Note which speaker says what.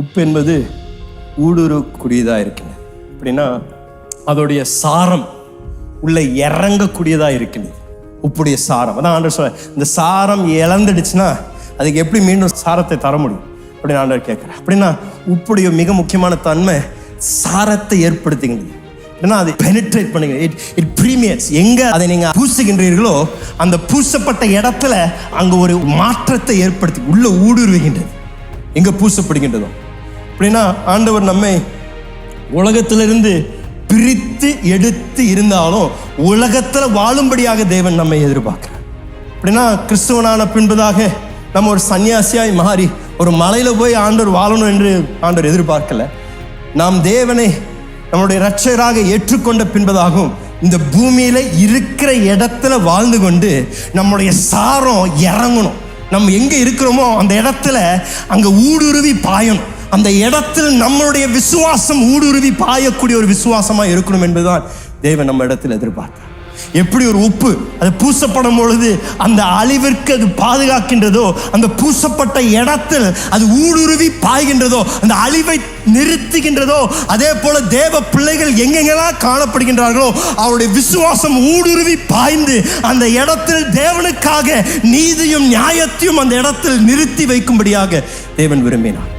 Speaker 1: உப்பு என்பது ஊடுருவக்கூடியதாக இருக்குது அப்படின்னா அதோடைய சாரம் உள்ள இறங்கக்கூடியதாக இருக்குது உப்புடைய சாரம். அதான் ஆண்டர் சொல்ல இந்த சாரம் இழந்துடுச்சுன்னா அதுக்கு எப்படி மீண்டும் சாரத்தை தர முடியும்? அப்படின்னு ஆண்டவர் கேட்குறேன் அப்படின்னா உப்புடைய மிக முக்கியமான தன்மை சாரத்தை ஏற்படுத்துகின்றது. ஏன்னா அது பெனிட்ரேட் பண்ணுங்க இட் இட் ப்ரீமியர்ஸ் எங்க அதை நீங்க பூசுகின்றீர்களோ அந்த பூசப்பட்ட இடத்துல அங்க ஒரு மாற்றத்தை ஏற்படுத்தி உள்ள ஊடுருவுகின்றது. எங்க பூசப்படுகின்றதோ? அப்படின்னா ஆண்டவர் நம்மை உலகத்திலிருந்து பிரித்து எடுத்து இருந்தாலும் உலகத்தில் வாழும்படியாக தேவன் நம்மை எதிர்பார்க்கிறார். அப்படின்னா கிறிஸ்துவனான பின்பதாக நம்ம ஒரு சன்னியாசியாய் மாறி ஒரு மலையில் போய் ஆண்டவர் வாழணும் என்று ஆண்டவர் எதிர்பார்க்கல. நாம் தேவனை நம்முடைய இரட்சகராக ஏற்றுக்கொண்ட பின்பதாகவும் இந்த பூமியில் இருக்கிற இடத்துல வாழ்ந்து கொண்டு நம்முடைய சாரம் இறங்கணும். நம்ம எங்கே இருக்கிறோமோ அந்த இடத்துல அங்கே ஊடுருவி பாயணும். அந்த இடத்தில் நம்மளுடைய விசுவாசம் ஊடுருவி பாயக்கூடிய ஒரு விசுவாசமாக இருக்கணும் என்பதுதான் தேவன் நம்ம இடத்தில் எதிர்பார்த்தார். எப்படி ஒரு உப்பு அது பூசப்படும் பொழுது அந்த அழிவிற்கு அது பாதுகாக்கின்றதோ அந்த பூசப்பட்ட இடத்தில் அது ஊடுருவி பாய்கின்றதோ அந்த அழிவை நிறுத்துகின்றதோ அதே போல தேவ பிள்ளைகள் எங்கெங்கெல்லாம் காணப்படுகின்றார்களோ அவருடைய விசுவாசம் ஊடுருவி பாய்ந்து அந்த இடத்தில் தேவனுக்காக நீதியும் நியாயத்தையும் அந்த இடத்தில் நிறுத்தி வைக்கும்படியாக தேவன் விரும்பினார்.